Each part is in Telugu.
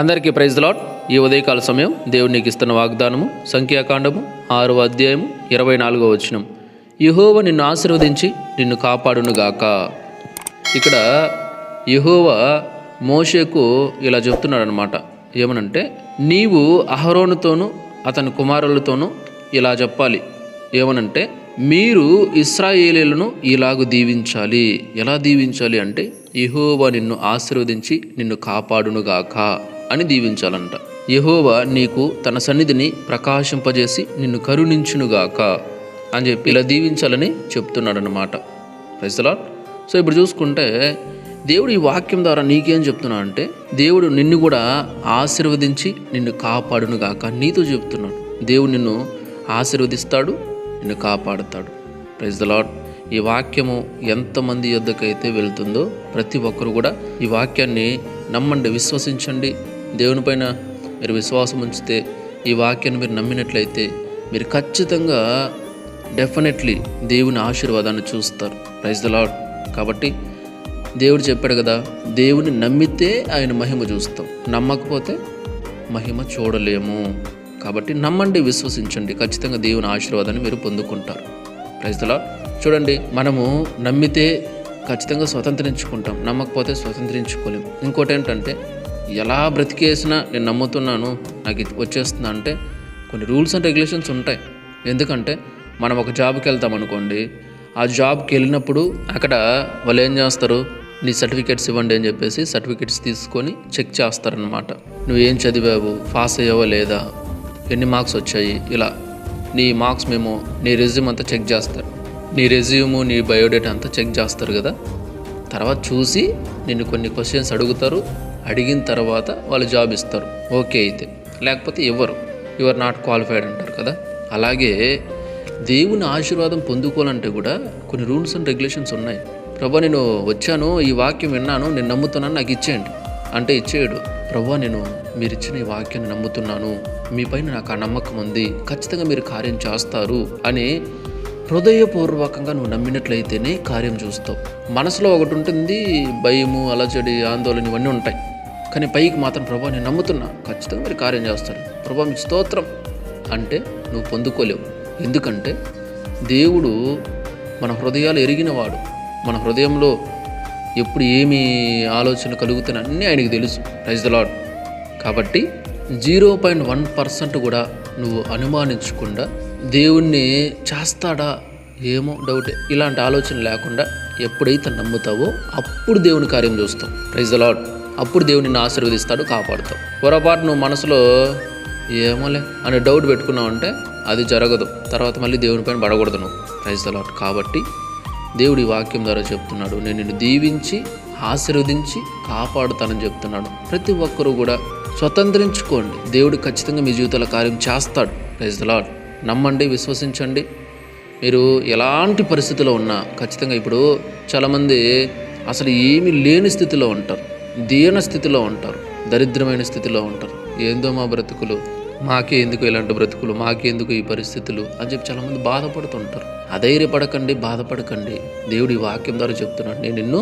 అందరికీ ప్రైజ్ లాట్ ఈ ఉదయకాల సమయం దేవుడు నీకు ఇస్తున్న వాగ్దానము సంఖ్యాకాండము ఆరో అధ్యాయము ఇరవై నాలుగో వచనం. యహోవ నిన్ను ఆశీర్వదించి నిన్ను కాపాడునుగాక ఇక్కడ యహోవ మోషేకు ఇలా చెప్తున్నాడు అనమాట ఏమనంటే నీవు అహరోనుతోనూ అతని కుమారులతోనూ ఇలా చెప్పాలి. ఏమనంటే మీరు ఇస్రాయేలీలను ఇలాగు దీవించాలి. ఎలా దీవించాలి అంటే ఇహోవా నిన్ను ఆశీర్వదించి నిన్ను కాపాడునుగాక అని దీవించాలంట. యహోవా నీకు తన సన్నిధిని ప్రకాశింపజేసి నిన్ను కరుణించునుగాక అని చెప్పి ఇలా దీవించాలని చెప్తున్నాడనమాట అనమాట సో ఇప్పుడు చూసుకుంటే దేవుడు ఈ వాక్యం ద్వారా నీకేం చెప్తున్నా అంటే దేవుడు నిన్ను కూడా ఆశీర్వదించి నిన్ను కాపాడునుగాక నీతో చెప్తున్నాడు. దేవుడు నిన్ను ఆశీర్వదిస్తాడు నిన్ను కాపాడుతాడు. ప్రైజ్ ద లాడ్ ఈ వాక్యము ఎంతమంది యొద్దకైతే వెళ్తుందో ప్రతి ఒక్కరు కూడా ఈ వాక్యాన్ని నమ్మండి విశ్వసించండి. దేవుని పైన మీరు విశ్వాసం ఉంచితే ఈ వాక్యాన్ని మీరు నమ్మినట్లయితే మీరు ఖచ్చితంగా డెఫినెట్లీ దేవుని ఆశీర్వాదాన్ని చూస్తారు. ప్రైజ్ ద లాడ్ కాబట్టి దేవుడు చెప్పాడు కదా దేవుని నమ్మితే ఆయన మహిమ చూస్తాం. నమ్మకపోతే మహిమ చూడలేము. కాబట్టి నమ్మండి విశ్వసించండి. ఖచ్చితంగా దేవుని ఆశీర్వాదాన్ని మీరు పొందుకుంటారు. ప్రజల చూడండి మనము నమ్మితే ఖచ్చితంగా స్వతంత్రించుకుంటాం. నమ్మకపోతే స్వతంత్రించుకోలేము ఇంకోటి ఏంటంటే ఎలా బ్రతికేసినా నేను నమ్ముతున్నాను నాకు ఇది వచ్చేస్తుంది అంటే కొన్ని రూల్స్ అండ్ రెగ్యులేషన్స్ ఉంటాయి. ఎందుకంటే మనం ఒక జాబ్కి వెళ్తాం అనుకోండి ఆ జాబ్కి వెళ్ళినప్పుడు అక్కడ వాళ్ళు ఏం చేస్తారు? నీ సర్టిఫికేట్స్ ఇవ్వండి అని చెప్పేసి సర్టిఫికేట్స్ తీసుకొని చెక్ చేస్తారనమాట నువ్వు ఏం చదివావు? పాస్ అయ్యావా లేదా? ఎన్ని మార్క్స్ వచ్చాయి? ఇలా నీ మార్క్స్ మేము నీ రెజ్యూమ్ అంతా చెక్ చేస్తారు. నీ రెజ్యూమ్ నీ బయోడేటా అంతా చెక్ చేస్తారు కదా? తర్వాత చూసి నిన్ను కొన్ని క్వశ్చన్స్ అడుగుతారు. అడిగిన తర్వాత వాళ్ళు జాబ్ ఇస్తారు. ఓకే అయితే. లేకపోతే ఇవ్వరు యువర్ నాట్ క్వాలిఫైడ్ అంటారు కదా? అలాగే దేవుని ఆశీర్వాదం పొందుకోవాలంటే కూడా కొన్ని రూల్స్ అండ్ రెగ్యులేషన్స్ ఉన్నాయి. ప్రభా నేను వచ్చాను ఈ వాక్యం విన్నాను నేను నమ్ముతున్నాను నాకు ఇచ్చేయండి. అంటే ఇచ్చేయడు. ప్రభా నేను మీరు ఇచ్చిన ఈ వాక్యాన్ని నమ్ముతున్నాను మీ పైన నాకు ఆ నమ్మకం ఉంది ఖచ్చితంగా మీరు కార్యం చేస్తారు అని హృదయపూర్వకంగా నువ్వు నమ్మినట్లయితేనే కార్యం చూస్తావు. మనసులో ఒకటి ఉంటుంది భయము అలజడి ఆందోళన ఇవన్నీ ఉంటాయి. కానీ పైకి మాత్రం ప్రభా నేను నమ్ముతున్నా. ఖచ్చితంగా మీరు కార్యం చేస్తారు. ప్రభా మీకు స్తోత్రం. అంటే నువ్వు పొందుకోలేవు. ఎందుకంటే దేవుడు మన హృదయాలు ఎరిగినవాడు. మన హృదయంలో ఎప్పుడు ఏమి ఆలోచన కలుగుతున్న అన్నీ ఆయనకి తెలుసు. ప్రైజ్ ద లాడ్ కాబట్టి జీరో పాయింట్ వన్ పర్సెంట్ కూడా నువ్వు అనుమానించకుండా దేవుణ్ణి చేస్తాడా ఏమో డౌట్. ఇలాంటి ఆలోచన లేకుండా ఎప్పుడైతే నమ్ముతావో అప్పుడు దేవుని కార్యం చూస్తావు. ప్రైజ్ ద లాడ్ అప్పుడు దేవుని ఆశీర్వదిస్తాడు కాపాడుతావు పొరపాటు నువ్వు మనసులో ఏమోలే అనే డౌట్ పెట్టుకున్నావు అంటే అది జరగదు. తర్వాత మళ్ళీ దేవుని పైన పడకూడదు నువ్వు. ప్రైజ్ అలాట్ కాబట్టి దేవుడి వాక్యం ద్వారా చెప్తున్నాడు నేను నిన్ను దీవించి ఆశీర్వదించి కాపాడుతానని చెప్తున్నాడు. ప్రతి ఒక్కరూ కూడా స్వతంత్రించుకోండి. దేవుడు ఖచ్చితంగా మీ జీవితాల కార్యం చేస్తాడు. ప్రైజ్ ద లాడ్ నమ్మండి విశ్వసించండి. మీరు ఎలాంటి పరిస్థితిలో ఉన్నా ఖచ్చితంగా ఇప్పుడు చాలామంది అసలు ఏమీ లేని స్థితిలో ఉంటారు. దీన స్థితిలో ఉంటారు దరిద్రమైన స్థితిలో ఉంటారు. ఏందో మా బ్రతుకులు మాకే ఎందుకు ఇలాంటి బ్రతుకులు మాకే ఎందుకు ఈ పరిస్థితులు అని చెప్పి చాలామంది బాధపడుతుంటారు. అధైర్యపడకండి బాధపడకండి. దేవుడి వాక్యం ద్వారా చెప్తున్నాడు నేను నిన్ను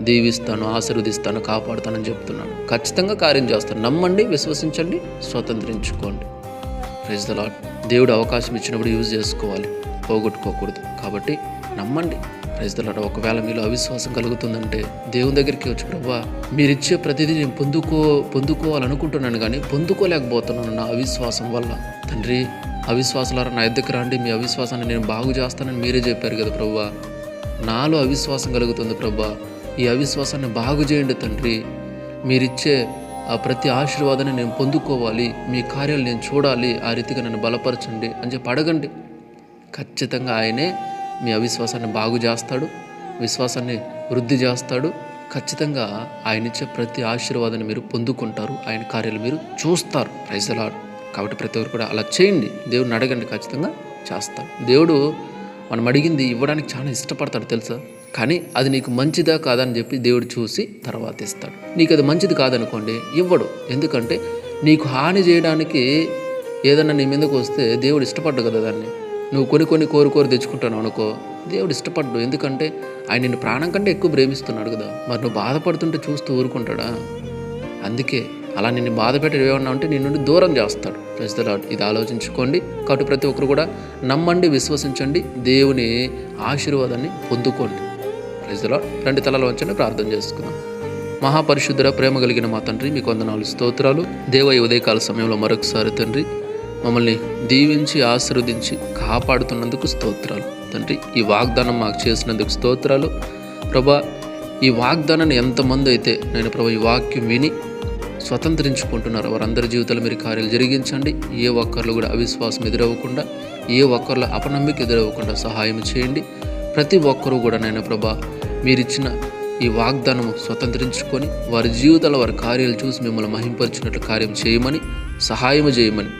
దీవిస్తాను ఆశీర్వదిస్తాను కాపాడుతానని చెప్తున్నాను ఖచ్చితంగా కార్యం చేస్తాను నమ్మండి విశ్వసించండి స్వతంత్రించుకోండి. ప్రైజ్ ద లాడ్ దేవుడు అవకాశం ఇచ్చినప్పుడు యూజ్ చేసుకోవాలి పోగొట్టుకోకూడదు. కాబట్టి నమ్మండి. ప్రైజ్ ఒకవేళ మీలో అవిశ్వాసం కలుగుతుందంటే దేవుని దగ్గరికి వచ్చి ప్రభా మీరు ఇచ్చే ప్రతిదీ నేను పొందుకో పొందుకోవాలనుకుంటున్నాను కానీ పొందుకోలేకపోతున్నాను నా అవిశ్వాసం వల్ల. తండ్రి అవిశ్వాసాలారా నా దగ్గర రండి. మీ అవిశ్వాసాన్ని నేను బాగు చేస్తానని మీరే చెప్పారు కదా ప్రభా. నాలో అవిశ్వాసం కలుగుతుంది ప్రభా. ఈ అవిశ్వాసాన్ని బాగు చేయండి తండ్రి. మీరిచ్చే ఆ ప్రతి ఆశీర్వాదాన్ని నేను పొందుకోవాలి. మీ కార్యాలు నేను చూడాలి. ఆ రీతిగా నన్ను బలపరచండి అని చెప్పి అడగండి. ఖచ్చితంగా ఆయనే మీ అవిశ్వాసాన్ని బాగు చేస్తాడు విశ్వాసాన్ని వృద్ధి చేస్తాడు. ఖచ్చితంగా ఆయన ఇచ్చే ప్రతి ఆశీర్వాదాన్ని మీరు పొందుకుంటారు. ఆయన కార్యాలు మీరు చూస్తారు. ప్రైజ్ కాబట్టి ప్రతి ఒక్కరు కూడా అలా చేయండి. దేవుడిని అడగండి ఖచ్చితంగా చేస్తాడు. దేవుడు మనం అడిగింది ఇవ్వడానికి చాలా ఇష్టపడతాడు తెలుసా? కానీ అది నీకు మంచిదా కాదని చెప్పి దేవుడు చూసి తర్వాత ఇస్తాడు. నీకు అది మంచిది కాదనుకోండి ఇవ్వడు. ఎందుకంటే నీకు హాని చేయడానికి ఏదన్నా నీ మీదకు వస్తే దేవుడు ఇష్టపడ్డు కదా దాన్ని. నువ్వు కొన్ని కొన్ని కోరుకోరు తెచ్చుకుంటాను అనుకో దేవుడు ఇష్టపడ్డు ఎందుకంటే ఆయన నిన్ను ప్రాణం కంటే ఎక్కువ ప్రేమిస్తున్నాడు కదా. మరి నువ్వు బాధపడుతుంటే చూస్తూ ఊరుకుంటాడా? అందుకే అలా నిన్ను బాధ పెట్టడం ఏమన్నా ఉంటే నీ దూరం చేస్తాడు. ప్రజల ఇది ఆలోచించుకోండి. కాబట్టి ప్రతి ఒక్కరు కూడా నమ్మండి విశ్వసించండి. దేవుని ఆశీర్వాదాన్ని పొందుకోండి. ప్రజల రెండు తలలు వచ్చండి ప్రార్థన చేసుకుందాం. మహాపరిశుద్ధుడ ప్రేమ కలిగిన మా తండ్రి మీకు వందనాలు స్తోత్రాలు. దేవ ఉదయకాల సమయంలో మరొకసారి తండ్రి మమ్మల్ని దీవించి ఆశీర్వదించి కాపాడుతున్నందుకు స్తోత్రాలు. తండ్రి ఈ వాగ్దానం మాకు చేసినందుకు స్తోత్రాలు. ప్రభా ఈ వాగ్దానాన్ని ఎంతమంది అయితే నేను ప్రభా ఈ వాక్యం విని స్వతంత్రించుకుంటున్నారు వారందరి జీవితాలు మీరు కార్యాలు జరిగించండి. ఏ ఒక్కరిలో కూడా అవిశ్వాసం ఎదురవ్వకుండా ఏ ఒక్కరిలో అపనమ్మిక ఎదురవ్వకుండా సహాయం చేయండి. ప్రతి ఒక్కరూ కూడా నేను ప్రభా మీరిచ్చిన ఈ వాగ్దానము స్వతంత్రించుకొని వారి జీవితాల వారి కార్యాలు చూసి మిమ్మల్ని మహింపరిచినట్లు కార్యం చేయమని సహాయం చేయమని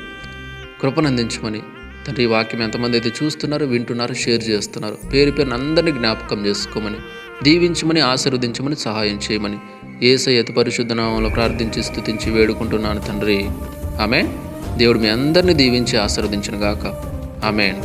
కృపనందించమని. తండ్రి ఈ వాక్యం ఎంతమంది అయితే చూస్తున్నారో వింటున్నారో షేర్ చేస్తున్నారు. పేరు పేరున అందరినీ జ్ఞాపకం చేసుకోమని దీవించమని ఆశీర్వదించమని సహాయం చేయమని ఏసై అతి పరిశుద్ధ నామంలో ప్రార్థించి స్థుతించి వేడుకుంటున్నాను తండ్రి. ఆమె దేవుడు మీ అందరినీ దీవించి ఆశీర్వదించిన గాక. ఆమె